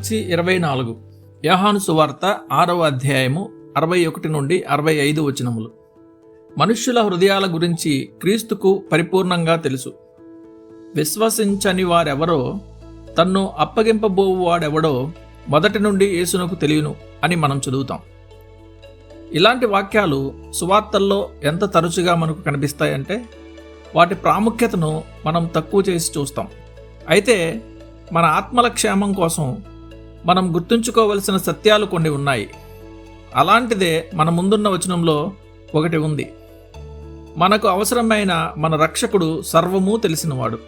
మార్చి ఇరవై నాలుగు. యోహాను సువార్త ఆరవ అధ్యాయము అరవై ఒకటి నుండి అరవై ఐదు వచనములు. మనుష్యుల హృదయాల గురించి క్రీస్తుకు పరిపూర్ణంగా తెలుసు. విశ్వసించని వారెవరో తన్ను అప్పగింపబోవువాడెవడో మొదటి నుండి యేసునకు తెలియను అని మనం చదువుతాం. ఇలాంటి వాక్యాలు సువార్తల్లో ఎంత తరచుగా మనకు కనిపిస్తాయంటే వాటి ప్రాముఖ్యతను మనం తక్కువ చేసి చూస్తాం. అయితే మన ఆత్మల క్షేమం కోసం మనం గుర్తుంచుకోవలసిన సత్యాలు కొన్ని ఉన్నాయి. అలాంటిదే మన ముందున్న వచనంలో ఒకటి ఉంది. మనకు అవసరమైన మన రక్షకుడు సర్వము తెలిసినవాడు.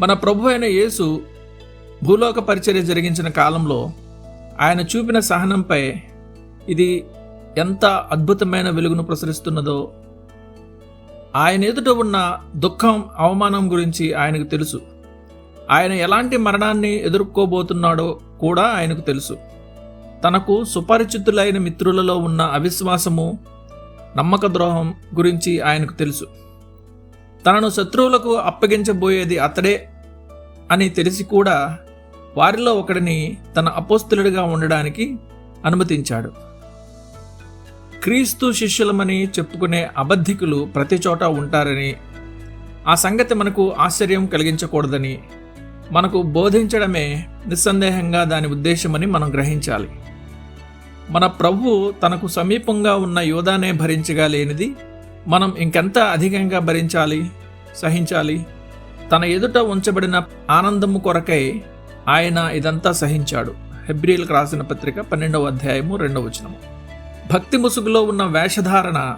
మన ప్రభు అయిన యేసు భూలోక పరిచర్య జరిగించిన కాలంలో ఆయన చూపిన సహనంపై ఇది ఎంత అద్భుతమైన వెలుగును ప్రసరిస్తున్నదో ఆయన ఎదుట ఉన్న దుఃఖం అవమానం గురించి ఆయనకు తెలుసు. ఆయన ఎలాంటి మరణాన్ని ఎదుర్కోబోతున్నాడో కూడా ఆయనకు తెలుసు. తనకు సుపరిచితులైన మిత్రులలో ఉన్న అవిశ్వాసము నమ్మక ద్రోహం గురించి ఆయనకు తెలుసు. తనను శత్రువులకు అప్పగించబోయేది అతడే అని తెలిసి కూడా వారిలో ఒకడిని తన అపోస్తులుడిగా ఉండడానికి అనుమతించాడు. క్రీస్తు శిష్యులమని చెప్పుకునే అబద్ధికులు ప్రతి చోట ఉంటారని ఆ సంగతి మనకు ఆశ్చర్యం కలిగించకూడదని మనకు బోధించడమే నిస్సందేహంగా దాని ఉద్దేశమని మనం గ్రహించాలి. మన ప్రభు తనకు సమీపంగా ఉన్న యోధానే భరించగా లేనిది మనం ఇంకెంత అధికంగా భరించాలి సహించాలి? తన ఎదుట ఉంచబడిన ఆనందము కొరకై ఆయన ఇదంతా సహించాడు. హెబ్రియల్కి రాసిన పత్రిక పన్నెండవ అధ్యాయము రెండవ వచనము. భక్తి ముసుగులో ఉన్న వేషధారణ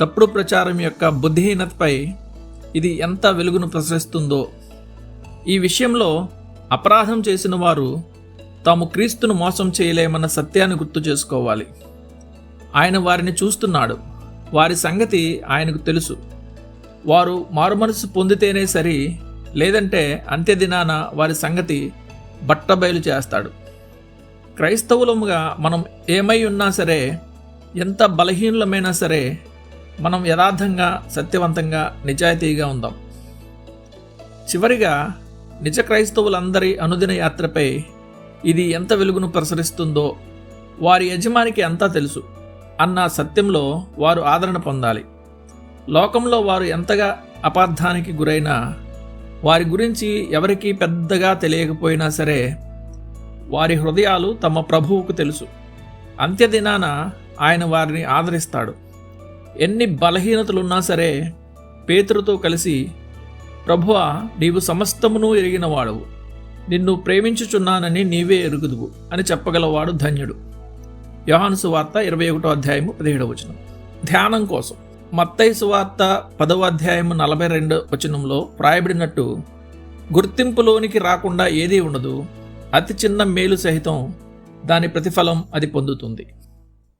తప్పుడు ప్రచారం యొక్క బుద్ధిహీనతపై ఇది ఎంత వెలుగును ప్రసరిస్తుందో ఈ విషయంలో అపరాధం చేసిన వారు తాము క్రీస్తును మోసం చేయలేమన్న సత్యాన్ని గుర్తు చేసుకోవాలి. ఆయన వారిని చూస్తున్నాడు. వారి సంగతి ఆయనకు తెలుసు. వారు మారుమనసు పొందితేనే సరి లేదంటే అంత్యదినాన వారి సంగతి బట్టబయలు చేస్తాడు. క్రైస్తవులముగా మనం ఏమై ఉన్నా సరే ఎంత బలహీనులమైనా సరే మనం యథార్థంగా సత్యవంతంగా నిజాయితీగా ఉందాం. చివరిగా నిజ క్రైస్తవులందరి అనుదిన యాత్రపై ఇది ఎంత వెలుగును ప్రసరిస్తుందో వారి యజమానికి అంతా తెలుసు అన్న సత్యంలో వారు ఆదరణ పొందాలి. లోకంలో వారు ఎంతగా అపార్థానికి గురైనా వారి గురించి ఎవరికీ పెద్దగా తెలియకపోయినా సరే వారి హృదయాలు తమ ప్రభువుకు తెలుసు. అంత్యదినాన ఆయన వారిని ఆదరిస్తాడు. ఎన్ని బలహీనతలున్నా సరే పేతురుతో కలిసి ప్రభువ నీవు సమస్తమును ఎరిగినవాడవు. నిన్ను ప్రేమించుచున్నానని నీవే ఎరుగుదువు అని చెప్పగలవాడు ధన్యుడు. యోహాను సువార్త ఇరవై ఒకటో అధ్యాయము పదిహేడవ వచనం. ధ్యానం కోసం. మత్తయి సువార్త పదవ అధ్యాయము నలభై రెండు వచనంలో వ్రాయబడినట్టు గుర్తింపులోనికి రాకుండా ఏదీ ఉండదు అతి చిన్న మేలు సహితం దాని ప్రతిఫలం అది పొందుతుంది.